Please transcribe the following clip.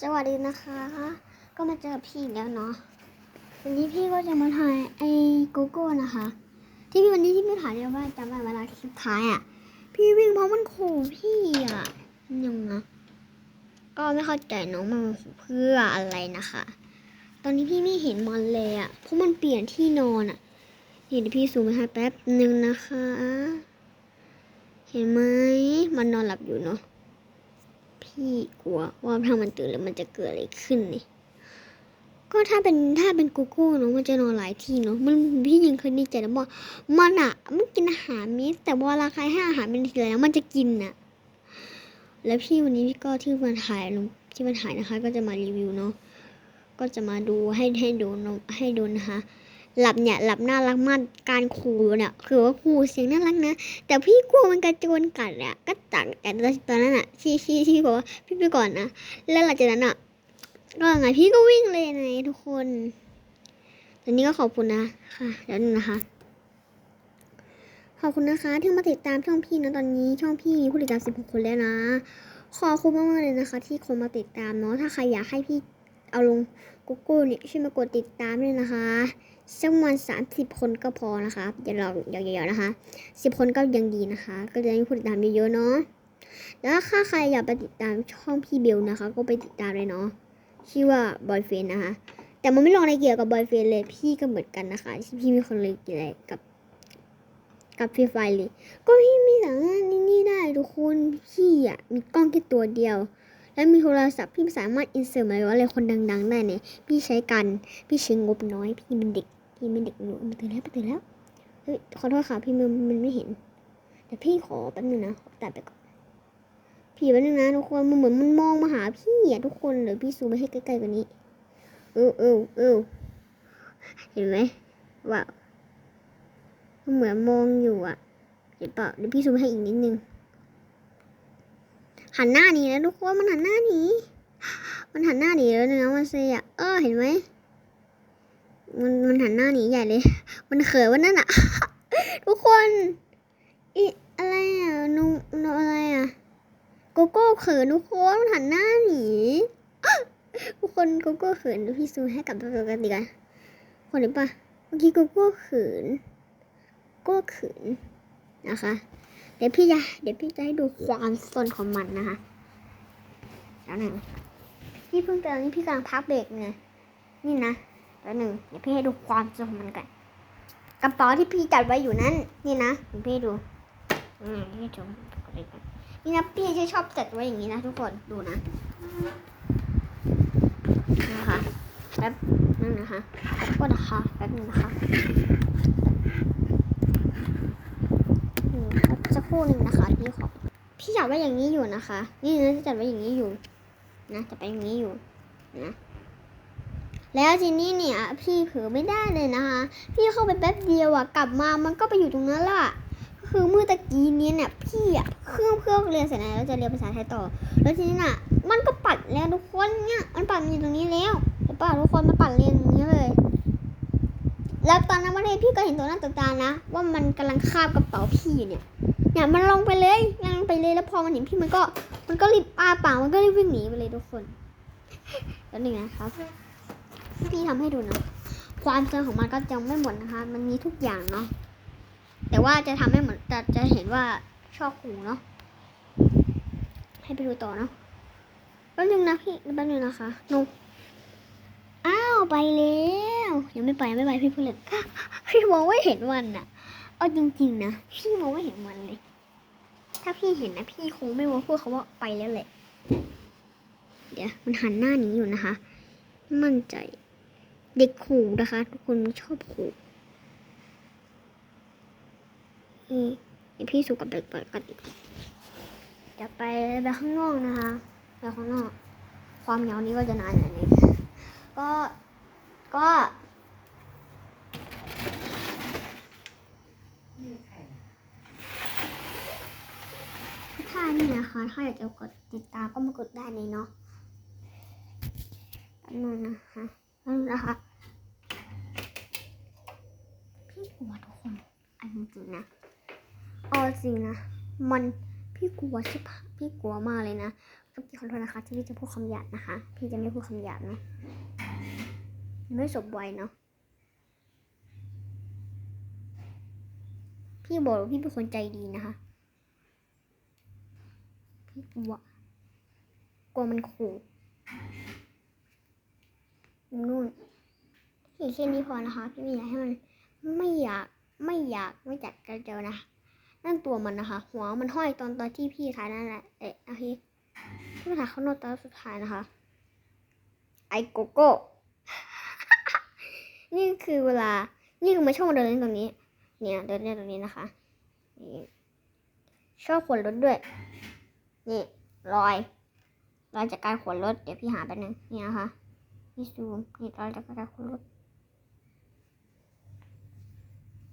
สวัสดีนะคะ ก็มาเจอพี่แล้วเนาะวันนี้พี่ก็จะมาถ่ายไอ้โกโก้นะคะ ที่พี่วันนี้ที่พี่ถ่ายเนี่ยว่าจำได้เวลาคลิปท้ายอะ พี่วิ่งเพราะมันขู่พี่อะยังนะก็ไม่เข้าใจน้องมันขู่เพื่ออะไรนะคะ ตอนนี้พี่ไม่เห็นมันเลยอะเพราะมันเปลี่ยนที่นอนอะเดี๋ยวพี่ซูมไปให้แป๊บหนึ่งนะคะ เห็นไหมมันนอนหลับอยู่เนาะ พี่กลัวว่าถ้ามันตื่นแล้วมันจะเกิดอะไรขึ้นนี่ก็ถ้าเป็นถ้าเป็นกูโก้เนาะมันจะนอนหลายที่เนาะมันพี่ยังเคยดีใจนะบอกมันอะมันกินอาหารมิสแต่เวลาใครให้อาหารเป็นทีแล้วมันจะกินน่ะแล้วพี่วันนี้พี่ก็ที่มาถ่ายลงที่มาถ่ายนะคะ ก็จะมารีวิวเนาะก็จะมาดูให้ให้ดูเนอะให้ดูนะคะ หลับเนี่ยหลับน่ารักมากการขู่เนี่ยคือว่าขู่เสียงน่ารักนะ แต่พี่กลัวมันกระโจนกัดอะก็ตักแต่ตอนนั้นอะที่ที่ที่บอกว่าพี่ไปก่อนนะแล้วหลังจากนั้นอะก็ยังไงพี่ก็วิ่งเลยไงทุกคนตอนนี้ก็ขอบคุณนะค่ะเดี๋ยวนึงนะคะขอบคุณนะคะที่มาติดตามช่องพี่นะตอนนี้ช่องพี่มีผู้ติดตาม16คนแล้วนะขอคุณมากๆเลยนะคะ ที่คนมาติดตามเนาะถ้าใครอยากให้พี่ เอาลงกูเกิลเนี่ยช่วยมากดติดตามด้วยนะคะสักประมาณสามสิบคนก็พอนะคะอย่าลองอย่าอย่านะคะสิบคนก็ยังดีนะคะ ก็จะได้มีผู้ติดตามเยอะๆเนาะแล้วถ้าใครอยากไปติดตามช่องพี่เบลนะคะ ก็ไปติดตามเลยเนาะชื่อว่าบอยเฟนนะคะ แต่มันไม่ลงอะไรเกี่ยวกับบอยเฟนเลยพี่ก็เหมือนกันนะคะพี่มีคนเลยเกี่ยวกับกับฟรีไฟเลย ก็พี่มีสามารถนี่ได้ทุกคนพี่อะมีกล้องแค่ตัวเดียว แล้วมีโทรศัพท์พี่สามารถอินเสิร์ตมาว่าอะไรคนดังๆได้เนี่ยพี่ใช้กันพี่ใช้งบน้อย พี่เป็นเด็กพี่เป็นเด็กหนูมันตื่นแล้วมันตื่นแล้วเฮ้ยขอโทษค่ะพี่มันมันไม่เห็นแต่พี่ขอแป๊บนึงนะขอตัดไปก่อนพี่แป๊บนึงนะทุกคนมันเหมือนมันมองมาหาพี่อะทุกคนเดี๋ยวพี่ซูมไปให้ใกล้ๆกว่านี้เออเออเออเห็นไหมว้าวมันเหมือนมองอยู่อะเห็นเปล่าเดี๋ยวพี่ซูมให้อีกนิดนึง หันหน้าหนีแล้วทุกคนมันหันหน้าหนีมันหันหน้าหนีแล้วนะมันเซอะเออเห็นไหมมันมันหันหน้าหนีใหญ่เลย มันเขินวันนั้นอะทุกคนอีอะไรอะนูนูอะไรอะโกโก้เขินทุกคนมันหันหน้าหนีทุกคนโกโก้เขินพี่ซูให้กลับไปปกติกันคนเห็นปะเมื่อกี้โกโก้เขินโกโก้เขินนะคะ ดี๋ยวพี่จะเดี๋ยวพี่จะให้ดูความสนของมันนะคะแล้วหนึ่งพี่เพิ่งเตอนนี่พี่กำลังพักเบรกไงนี่นะแล้วหนึ่งเดี๋ยวพี่ให้ดูความสนของมันกันกระเป๋าที่พี่จัดไว้อยู่นั้น นี่นะเดี๋ยวพี่ดูอืมพี่ชมกันนี่นะพี่จะชอบจัดไว้อย่างนี้นะทุกคนดูนะนะคะแป๊บนึงนะคะก็นะคะแป๊บนึงนะคะ อืม คู่หนึ่งนะคะพี่ขอพี่จัดไว้อย่างนี้อยู่นะคะ นี่นะจัดไว้อย่างนี้อยู่ นะจัดไปอย่างนี้อยู่นะแล้วทีนี้เนี่ย พี่เผลอไม่ได้เลยนะคะ พี่เข้าไปแป๊บเดียวอะกลับมามันก็ไปอยู่ตรงนั้นละคือเมื่อตะกี้เนี้เนี่ยพี่อะเครื่องเครื่องเรียนเสร็จแล้วจะเรียนภาษาไทยต่อ แล้วทีนี้น่ะ มันก็ปัดแล้วทุกคนเนี่ยมันปัดอยู่ตรงนี้แล้วเห็นป่ะทุกคนมันปัดเรียนอย่างนี้เลย แล้วตอนนั้นวันนี้พี่ก็เห็นตัวหน้าตัวตานะ ว่ามันกำลังคาบกระเป๋าพี่อยู่เนี่ย เนี่ยมันลงไปเลยลงไปเลยแล้วพอมันเห็นพี่มันก็ มันก็รีบอ้าปากมันก็รีบวิ่งหนีไปเลยทุกคนแล้วหนึ่งนะครับพี่ทำให้ดูนะความเจอของมันก็ยังไม่หมดนะคะ มันมีทุกอย่างเนาะแต่ว่าจะทำให้เหมือนจะจะเห็นว่าชอบหูเนาะให้ไปดูต่อเนาะแป๊บนึงนะพี่แป๊บนึงนะคะนุอ้าวไปแล้วยังไม่ไปยังไม่ไปพี่เพิ่งเลยพี่มองไม่เห็นมันอะ เอาจริงๆนะพี่มองไม่เห็นมันเลย ถ้าพี่เห็นนะพี่คงไม่ว่าพูดเขาว่าไปแล้วแหละ เดี๋ยวมันหันหน้าหนีอยู่นะคะ มั่นใจ เด็กขู่นะคะ ทุกคนชอบขู่นี่พี่สุกับเด็กปกันจะไปไปข้างนอกนะคะไปข้างนอก ความยาวนี้ก็จะนานอย่างนี้ ก็ก็ ถ้านี่นะคะถ้าอยากจะกดติดตามก็มากดได้เลยเนาะแป๊บนึงนะคะแป๊บนึงนะคะพี่กลัวทุกคนอันจริงๆนะเอาจริงนะมันพี่กลัวใช่ปะพี่กลัวมากเลยนะพี่ขอโทษนะคะที่พี่จะพูดคำหยาบนะคะ พี่จะไม่พูดคำหยาบเนาะไม่สบไวเนาะพี่บอกว่าพี่เป็นคนใจดีนะคะ พี่กลัวกลัวมันขู่นู่นพี่แค่นี้พอนะคะพี่ไม่อยากให้มันไม่อยากไม่อยากไม่จัดกระเจอนะนั่นตัวมันนะคะ หัวมันห้อยตอนตอนที่พี่ถ่ายนั่นแหละเอ๊ะโอเคพี่ถ่ายข้างนอกตอนสุดท้ายนะคะ ไอโกโก้นี่คือเวลา นี่คือมาช่องเดินเล่นตรงนี้ เนี่ยเดินเล่นตรงนี้นะคะชอบขนรถด้วย นี่รอยรอยจากการขวนรถเดี๋ยวพี่หาไปหนึ่งนี่นะคะพี่ซูมนี่รอยจากการขวนรถ